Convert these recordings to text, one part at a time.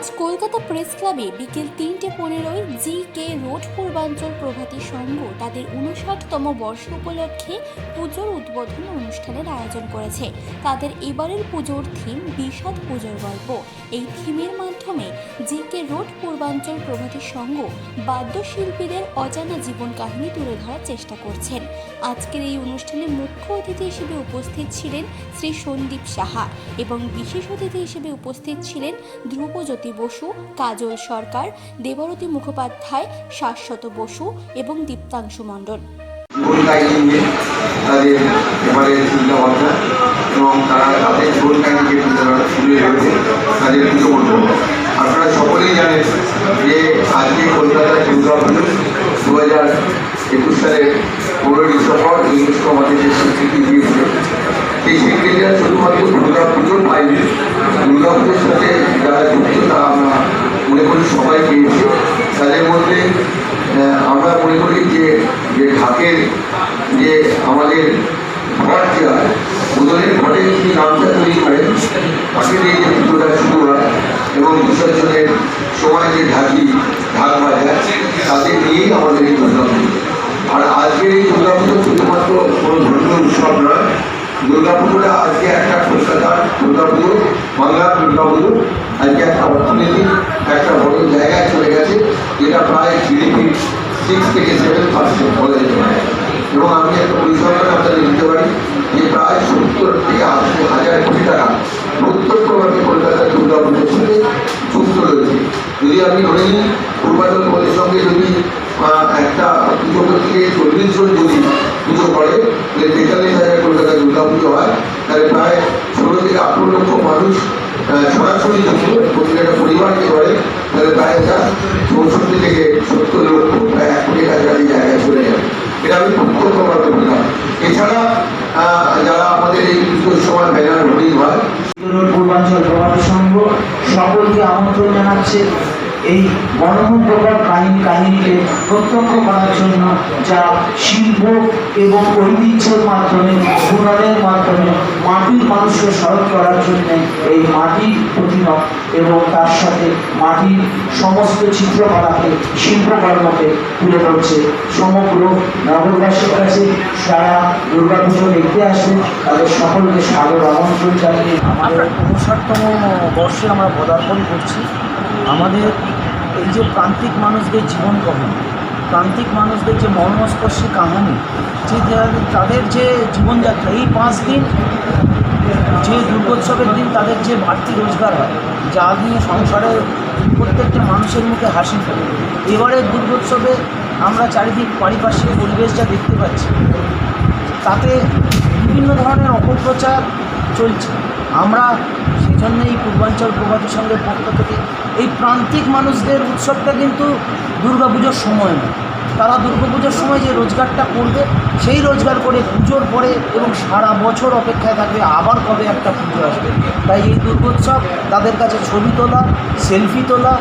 আজ কলকাতা প্রেস ক্লাবে বিকেল তিনটে পনেরোয় জি কে রোড পূর্বাঞ্চল প্রভাতী সংঘ তাদের উনষাটতম বর্ষ উপলক্ষে পুজোর উদ্বোধন অনুষ্ঠানের আয়োজন করেছে। তাদের এবারের পুজোর থিম বিষাদ পুজোর গল্প। এই থিমের মাধ্যমে জি কে রোড পূর্বাঞ্চল প্রভাতী সংঘ বাদ্যশিল্পীদের অজানা জীবন কাহিনী তুলে ধরার চেষ্টা করছেন। আজকের এই অনুষ্ঠানে মুখ্য অতিথি হিসেবে উপস্থিত ছিলেন শ্রী সন্দীপ সাহা এবং বিশেষ অতিথি হিসেবে উপস্থিত ছিলেন ধ্রুবজ্যোতি বসু, কাজল সরকার, দেবরতী মুখোপাধ্যায়, শাশ্বত বসু এবং দীপ্তাংশু মণ্ডল। এবং আপনারা সকলেই জানেন যে আজকে দু হাজার একুশ সালের পনেরোই ডিসেম্বর ইউনেস্কো আমাদের যে স্বীকৃতি দিয়েছিল। সেই স্বীকৃতিটা শুধুমাত্র দুর্গা পুজো পাইনি দুর্গা পুজোর সাথে যারা যুক্ত তা আমরা মনে করি সবাই পেয়েছি। তাদের মধ্যে আমরা মনে করি যে যে ঢাকের, যে আমাদের ঘট যে উদলের ঘটে তিনি নামটা তৈরি করেন, তাকে দিয়ে যে পুজোটা শুরু হয় এবং বিসর্জনের সময় যে ঢাকি, ঢাক বাজায় তাদের নিয়েই আমাদের এই দুর্গা পুজো। আর আজকের এই দুর্গা পুজো শুধুমাত্র কোনো ধর্মীয় উৎসব নয়। দুর্গা পুজোটা আজকে একটা কলকাতার দুর্গা পুজো বাংলার দুর্গা পুজো আজকে একটা অর্থনীতি, একটা বড় জায়গায় চলে গেছে, যেটা প্রায় জিডিপি সিক্স থেকে সেভেন পার্সেন্ট বলা যেতে পারে। এবং আমি একটা পরিসংখ্যান আপনাদের দিতে পারি যে প্রায় সত্তর থেকে আশি হাজার কোটি টাকা প্রত্যক্ষভাবে করতে চল্লিশ জন যদি পুজো করে, যে তেতাল্লিশ হাজার কলকাতায় দুর্গা পুজো হয়, তাহলে প্রায় ষোলো থেকে আঠেরো লক্ষ মানুষ সরাসরি যদি প্রতিটা পরিবারকে করে, তাহলে প্রায় যা চৌষট্টি থেকে সত্তর লক্ষ প্রায় এক কোটি কাছাকাছি জায়গায় চলে যাবে এটা আমি প্রত্যক্ষভাবে বললাম এছাড়া আহ, যারা আমাদের এই পুজোর সময় ব্যানার হোর্ডিং হয় উত্তর পূর্বাঞ্চল প্রভাতী সংঘ সকলকে আমন্ত্রণ জানাচ্ছে এই গণমুগ্ধকর কাহিনী কাহিনীকে প্রত্যক্ষ করার জন্য যা শিল্প এবং ঐতিহ্যের মাধ্যমে বুননের মাধ্যমে, মাটির মানুষকে স্মরণ করার জন্য এই মাটির প্রতিমা এবং তার সাথে মাটির সমস্ত চিত্রকলাকে শিল্পকর্মকে তুলে ধরছে। সমগ্র নগরবাসীর কাছে যারা দুর্গাপুজো দেখতে আসবে তাদের সকলকে সাদর আমন্ত্রণ জানিয়ে আমাদের উনষাটতম বর্ষে আমরা পদার্পণ করছি। আমাদের এই যে প্রান্তিক মানুষদের জীবন কাহিনী প্রান্তিক মানুষদের যে মর্মস্পর্শী কাহিনী, যে তাদের যে জীবনযাত্রা, এই পাঁচ দিন যে দুর্গোৎসবের দিন তাদের যে বাড়তি রোজগার হয়, যা নিয়ে সংসারের প্রত্যেকটা মানুষের মুখে হাসি ফোটে। এবারের দুর্গোৎসবে আমরা চারিদিক পারিপার্শ্বিক পরিবেশ যা দেখতে পাচ্ছি, তাতে বিভিন্ন ধরনের অপপ্রচার চলছে। আমরা জন্য এই পূর্বাঞ্চল প্রভাতী সঙ্গে পক্ষ থেকে এই প্রান্তিক মানুষদের উৎসবটা কিন্তু দুর্গাপুজোর সময় নয় তারা দুর্গাপুজোর সময় যে রোজগারটা করবে, সেই রোজগার করে পুজোর পরে এবং সারা বছর অপেক্ষায় থাকবে আবার কবে একটা পুজো আসবে। তাই এই দুর্গোৎসব তাদের কাছে ছবি তোলা, সেলফি তোলা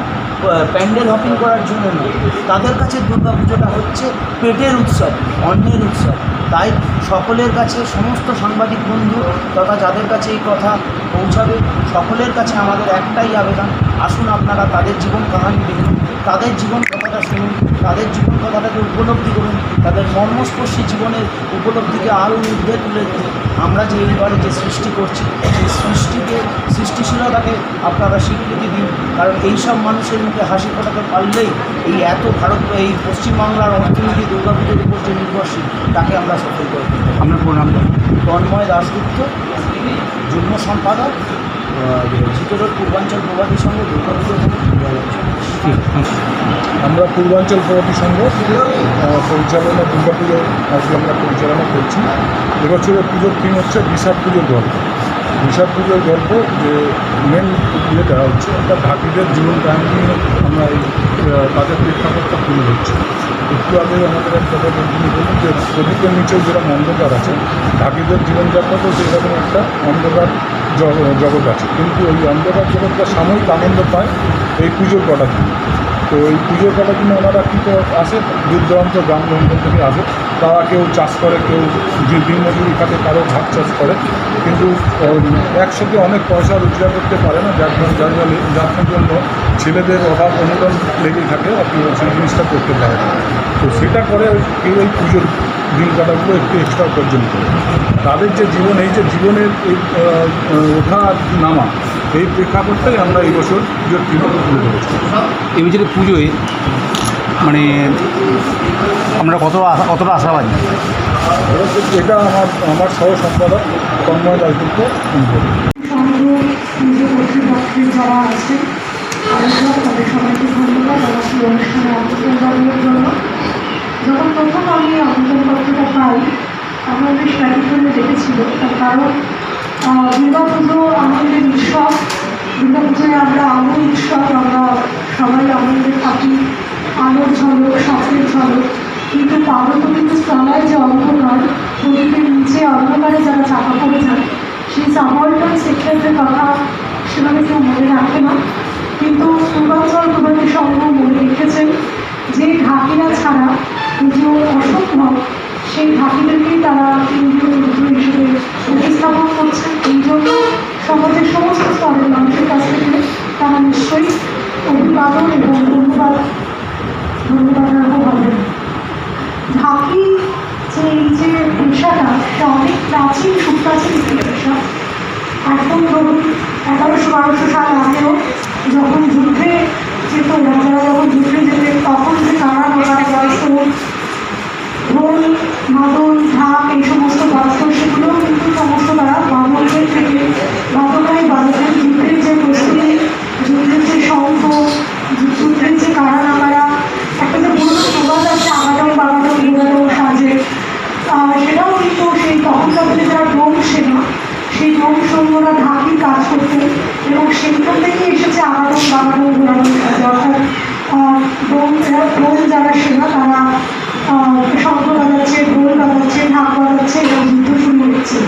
প্যান্ডেল হপিং করার জন্য নয় তাদের কাছে দুর্গা পুজোটা হচ্ছে পেটের উৎসব অন্যের উৎসব। তাই সকলের কাছে, সমস্ত সাংবাদিক বন্ধু তথা যাদের কাছে এই কথা পৌঁছাবে, সকলের কাছে আমাদের একটাই আবেদন, আসুন আপনারা তাদের জীবন কাহানি দেখুন, তাদের জীবন কথাটা শুনুন তাদের জীবন কথাটাকে উপলব্ধি করুন তাদের মর্মস্পর্শী জীবনের উপলব্ধিকে আরও ঊর্ধ্বে তুলে আমরা যে এইবারে যে সৃষ্টি করছি সেই সৃষ্টিকে সৃষ্টিশীলতাকে আপনারা স্বীকৃতি দিন কারণ এইসব মানুষের মুখে হাসি ফোটাতে পারলেই এই এত ভারত এই পশ্চিমবাংলার অর্থনীতি দুর্গাপুজোর উপর যে নির্ভরশীল তাকে আমরা সফল করে আমরা প্রণাম তন্ময় দাশগুপ্ত যুগ্ম সম্পাদক। পূর্বাঞ্চল প্রভাতী সঙ্গে চব্বিশ আমরা পূর্বাঞ্চল সংঘ আহ, পরিচালনা দুর্গা পুজো আজকে আমরা পরিচালনা করছি। এবছরের পুজোর থিম হচ্ছে বিষাদ পুজোর গল্প। বিষাদ পুজোর গল্প যে মেন ইয়েটা হচ্ছে একটা ঢাকিদের জীবন কাহিনী নিয়ে আমরা এই তাদের প্রেক্ষাপটটা তুলে ধরছি। একটু আগে আমাদের এক কথা তিনি বললেন যে প্রদীপের নিচে যেরকম অন্ধকার আছে ঢাকিদের জীবনযাত্রাতেও সেরকম একটা অন্ধকার জগৎ আছে। কিন্তু ওই অন্ধকার জগৎটা সাময়িক আনন্দ পায় এই পুজোর কটা দিন। তো এই পুজোর কটার জন্য ওনারা কী আসে? দূর দূরান্ত গ্রাম অঞ্চল থেকে আসে। তারা কেউ চাষ করে, কেউ যে দিন মজুরি খাতে কারও ভাত চাষ করে। কিন্তু একসাথে অনেক পয়সা রোজগার করতে পারে না। যার যার যার জন্য ছেলেদের অভাব, অনুদান লেগেই থাকে। আপনি সেই জিনিসটা করতে পারেন। তো সেটা করে কেউ ওই পুজোর দিন কাটাগুলো একটু এক্সট্রা উপার্জন করে। তাদের যে জীবন এই যে জীবনের এই ওঠা নামা এই প্রেক্ষাপটটাই আমরা এই বছর পুজোর থিমটা তুলে ধরেছি। এই বছরে পুজোয় মানে আমরা কত আশা কতটা আশাবাদী? এটা আমার আমার সহ সম্পাদক তন্ময় দায়িত্ব যারা আছে তাদের তাদের সবাইকে ধন্যবাদ আমাকে এই অনুষ্ঠানে আমন্ত্রণ জানানোর জন্য যখন প্রথম আমি আমন্ত্রণপত্রটা পাই আমার বেশ ব্যতিক্রমে দেখেছিল তার কারণ দুর্গাপুজো আমাদের উৎসব। দুর্গাপুজোয় আমরা আলো উৎসব, আমরা সবাই আনন্দে থাকি। আলোর ঝলক স্বপ্নের ঝলক। কিন্তু পার্বত্য কিন্তু তলায় যে অন্ধকার প্রদীপের নিচে অন্ধকারে যারা চাপা পড়ে যায় সেই সাবঅর্ডিনেট সেক্ষেত্রে কথা সেভাবে কেউ মনে রাখে না। কিন্তু পূর্বাঞ্চল প্রভাতী সংঘ মনে রেখেছেন যে ঢাকিরা ছাড়া পুজো অসম্ভব। সেই ঢাকিদেরকেই তারা পুজো হিসেবে উপস্থাপন করছেন। এই জন্য সমাজের সমস্ত স্তরের মানুষের কাছ থেকে তারা নিশ্চয়ই অভিবাদন এবং ধন্যবাদ ধন্যবাদ রাখব হবে ঢাকি যে এই যে পেশাটা সেটা অনেক প্রাচীন, সুপ্রাচীন একটি পেশা একদম ধরুন এগারোশো, বারোশো সাল আগেও যখন যুদ্ধে যেত, রাজারা যখন যুদ্ধে যেতেন তখন যে তারা নাড়া ঢোল ঢোল মাদল ঢাক এই সমস্ত বাদ্য সেগুলো কিন্তু সমস্ত তারা বাদকের বাদকাই বাদকের যুদ্ধের যে প্রস্তুতি যুদ্ধের যে শঙ্খ যুদ্ধের যে কারা নামারা একটা যে পুরোনো প্রবাদ আছে আগাডম বাগাডম গোড়াডম সাজে। সেটাও কিন্তু সেই তখনকার দিনে যারা ডোম সেনা সেই ডোম সৈন্যরা ঢাকি কাজ করতেন এবং সেইখান থেকে এসেছে আগাডম বাগাডম গোড়াডম সাজে। অর্থাৎ আহ, ডোম যারা সেনা তারা শঙ্খ বাজাচ্ছে ঢোল বাজাচ্ছে ঢাক বাজাচ্ছে এবং যুদ্ধ শুরু হচ্ছে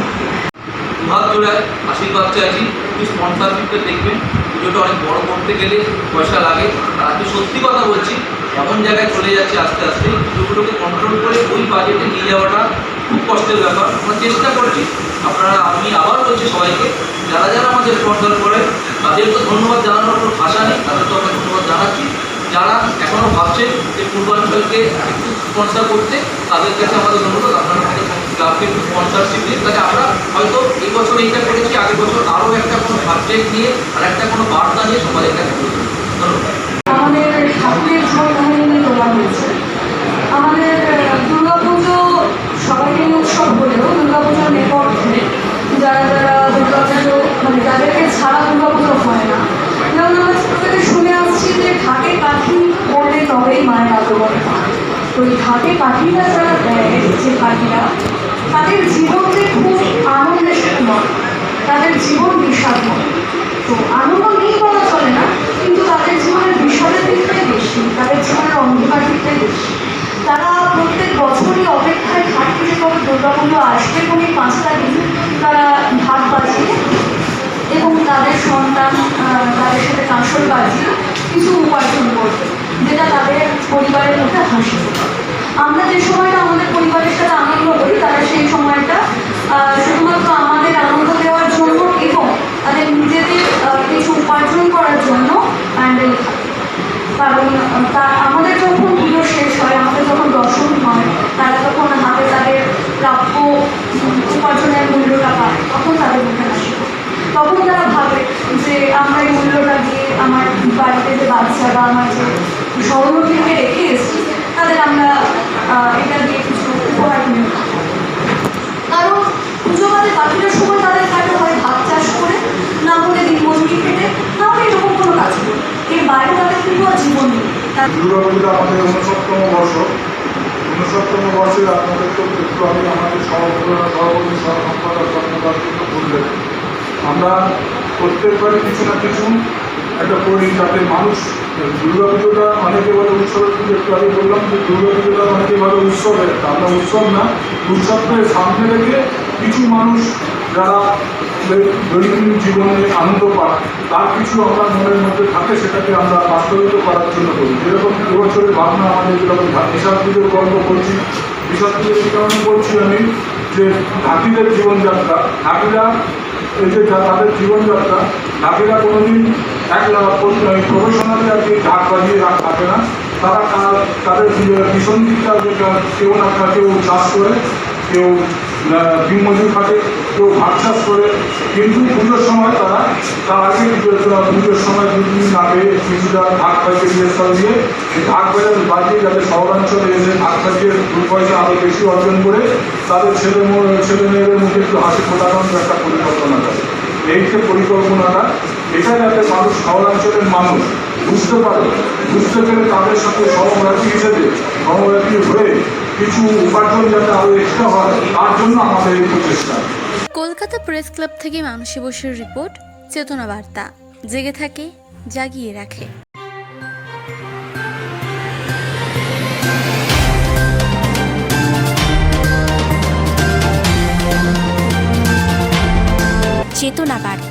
হাত জোড়ায় আশীর্বাদ চাইছি, একটু স্পন্সারশিপটা দেখবেন। পুজোটা অনেক বড় করতে গেলে পয়সা লাগে। আর আজকে সত্যি কথা বলছি, এমন জায়গায় চলে যাচ্ছে আস্তে আস্তে, পুজোগুলোকে কন্ট্রোল করে ওই বাজেটে নিয়ে যাওয়াটা খুব কষ্টের ব্যাপার। আমরা চেষ্টা করছি, আপনারা, আমি আবার বলছি সবাইকে, যারা যারা আমাদের স্পন্সর করে তাদের তো ধন্যবাদ জানানোর কোনো ভাষা নেই, তাদের তো আমরা ধন্যবাদ জানাচ্ছি। যারা এখনও ভাবছেন যে পূর্বাঞ্চলকে একটু স্পন্সর করতে, তাদের কাছে আমাদের ধন্যবাদ আপনারা একটু স্পন্সরশিপ দিন তাহলে আমরা হয়তো এই বছর এইটা করেছি, আগের বছর আরও একটা কোনো সাবজেক্ট নিয়ে আর একটা কোনো বার্তা নিয়ে সবাই কাছে ধন্যবাদ। তোলা হয়েছে। আমাদের দুর্গাপুজো সবাইকে নিয়ে উৎসব হলেও দুর্গাপুজোর নেপথ্যে যারা যারা দুর্গাপুজো মানে যাদেরকে ছাড়া দুর্গাপুজো হয় না যেমন শুনে আসছি যে ঘাটে কাঠি পড়লে তবেই মায়ের আগমন হয়। তো এই ঘাটে কাঠিটা যারা দেয়, যে কাঠিরা তাদের জীবন যে খুব আনন্দের নয় তাদের জীবন বিষাদময় তো আনন্দ নেই বলা চলে না, কিন্তু তাদের জীবনের বিষয়ের দিকটাই বেশি, তাদের জীবনের অন্ধকার দিকটাই বেশি। তারা প্রত্যেক বছরই অপেক্ষায় থাকতে যে কবে দুর্গাপুজো আসবে এবং এই পাঁচটা দিন, তারা ভাত বাজিয়ে এবং তাদের সন্তান তাদের সাথে কাঁসর বাজিয়ে কিছু উপার্জন করবে, যেটা তাদের পরিবারের মধ্যে হাসি আমরা যে সময়টা আমাদের পরিবারের সাথে আনন্দ করি তারা সেই সময়টা শুধুমাত্র আমাদের আনন্দ দেওয়ার জন্য এবং তাদের নিজেদের কিছু উপার্জন করার জন্য প্যান্ডেল কারণ তা আমাদের যখন পুজো শেষ হয়, আমাদের যখন দর্শন হয়, তারা তখন হাতে তাদের প্রাপ্য উপার্জনের মূল্যটা পায়, তখন তাদের মুখে ফোটে। তখন তারা ভাবে যে আমরা এই মূল্যটা দিয়ে আমার বাড়িতে যে বাচ্চা বা আমার যে সহমতিকে রেখে এসেছি, তাদের আমরা এটা দিয়ে কিছু উপহার। কারণ বাদে বাকিটা সময় তাদের কাটে হয়, ভাত চাষ করে, না হলে দিনমজুরি খেটে না হলে এরকম কোনো কাজ করে এর বাইরে তাদের কিন্তু জীবন নেই? দুর্গাপূজা আমাদের উনসত্তম বর্ষ। উনসত্তম বর্ষের আপনাদের তো একটু আমি আমাদের সভাপতি সভাপতি সম্পাদক সম্পাদক বললেন, আমরা প্রত্যেকবারই কিছু না কিছু একটা করি যাতে মানুষ দুর্গা পুজোটা অনেকে বলে উৎসবের পুজো একটু আগে বললাম যে দুর্গা পুজোটা অনেকে বলে উৎসবের আমরা উৎসব না। উৎসবকে সামনে রেখে কিছু মানুষ যারা দৈনন্দিন জীবনে আনন্দ পায়, তার কিছু আমরা মনের মধ্যে থাকে, সেটাকে আমরা বাস্তবিত করার জন্য করি। যেরকম এবছরের ভাবনা আমাদের যেরকম বিশাল পুজোর গল্প করছি বিশাল পুজোর এই কারণে বলছি আমি? যে ঢাকিদের জীবনযাত্রা, ঢাকিরা এই যে যা তাদের জীবনযাত্রা, ঢাকিরা কোনোদিন এক প্রফেশনালি আর কি ঢাক বাজিয়ে থাকে না, তারা তাদের কেউ না কেউ চাষ করে, কেউ দিনমজুর খাটে কেউ ভাত চাষ করে, কিন্তু পুজোর সময় তারা, তার আগে পুজোর- সময় দু দিন আগে কিছুটা ঢাক বাজিয়ে রিহার্সাল দিয়ে বাজার বাজিয়ে যাতে শহরাঞ্চলে এসে দু পয়সা আরও বেশি অর্জন করে, তাদের ছেলে ছেলে মেয়েদের মুখে একটু হাসি ফোটানোর একটা পরিকল্পনা করে। এই যে পরিকল্পনাটা মানুষ শহরাঞ্চলের মানুষ, বুঝতে পারে, বুঝতে পেরে তাদের সাথে হিসেবে হয়ে কিছু উপার্জন যাতে এক্সট্রা হয়, তার জন্য আমাদের এই প্রচেষ্টা। কলকাতা প্রেস ক্লাব থেকে মানসী বসুর রিপোর্ট, চেতনা বার্তা। জেগে থাকে, জাগিয়ে রাখে। চেতনা বার্তা।